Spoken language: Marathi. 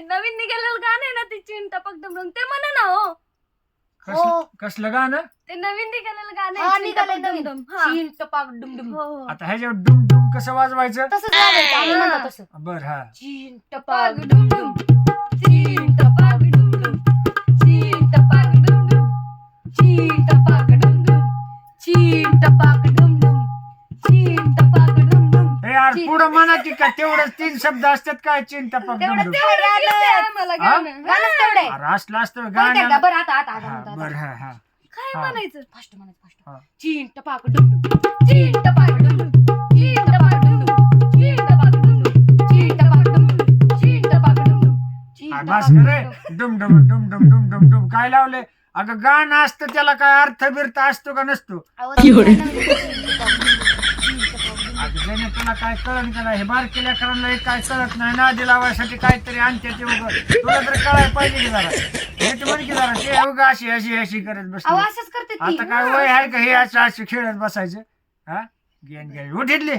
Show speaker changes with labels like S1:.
S1: नवीन निघालेलं गाणं आहे ना ती चिन टपक डुमडुम ते म्हणा ना हो.
S2: कसलं कसलं गाणं?
S1: ते नवीन निघालेलं गाणं
S3: हा
S1: आहे,
S3: निघालंय
S1: टपक
S3: नवीन.
S1: डुमडुम. हा.
S3: चीन टपाक डुमडुम
S1: हो, हो.
S2: आता ह्याच्यावर डुम डुम कसं वाजवायचं?
S3: तसंच वाजायचं, आम्ही
S1: हा.
S3: म्हणतो तसं.
S2: बर हा.
S3: चीन
S1: टपाक
S3: टपाक
S1: डुमडुम चिन
S2: पुढं म्हणा की का तेवढंच तीन शब्द असतात काय चिन टपक
S3: तेवढं
S2: डुमडुम
S3: तेवढं
S1: दिसतंय
S3: गाणं
S1: मला
S2: हा?
S1: गाणं
S3: गाणंच तेवढं आहे.
S2: अरे असलं असतं
S3: परत एकदा,
S2: गाणं
S3: बरं आता आता आता
S2: हा,
S3: म्हणतो,
S2: बर
S3: आता.
S2: हा हा.
S1: काय
S2: हा.
S1: म्हणायचं?
S3: फास्ट म्हणायचं फास्ट. चीन टपाक डुमडुम
S1: चिन टपाक डुमडुम चिन टपाक डुमडुम चिन टपाक डुमडुम चिन टपाक डुमडुम चिन टपाक डुमडुम चिन
S2: आ,
S1: टपाक
S2: बस रे. डुम डुम डुम डुम डुम डुम डुम. काय लावले अगं गाणं असतं त्याला काय अर्थ बिर्थ असतो का नसतो?
S3: आवाज ना टपाक डुमडुम, चीन टपाक डुमडुम.
S2: तुला काय कळण का नाही हे बारकी लेकरांना हे काय कळत नाही नादी लावायसाठी काहीतरी आणते ते उगं. तुला तर कळायला पाहिजे की जरा. हे तर म्हण की जरा ते उगा अशी अशी अशी करत
S3: अहो
S2: बसली
S3: असंच करते ती.
S2: आता काय वय आहे का हे असं अशी खेळत बसायचं? हा? गेन गेन उठितली?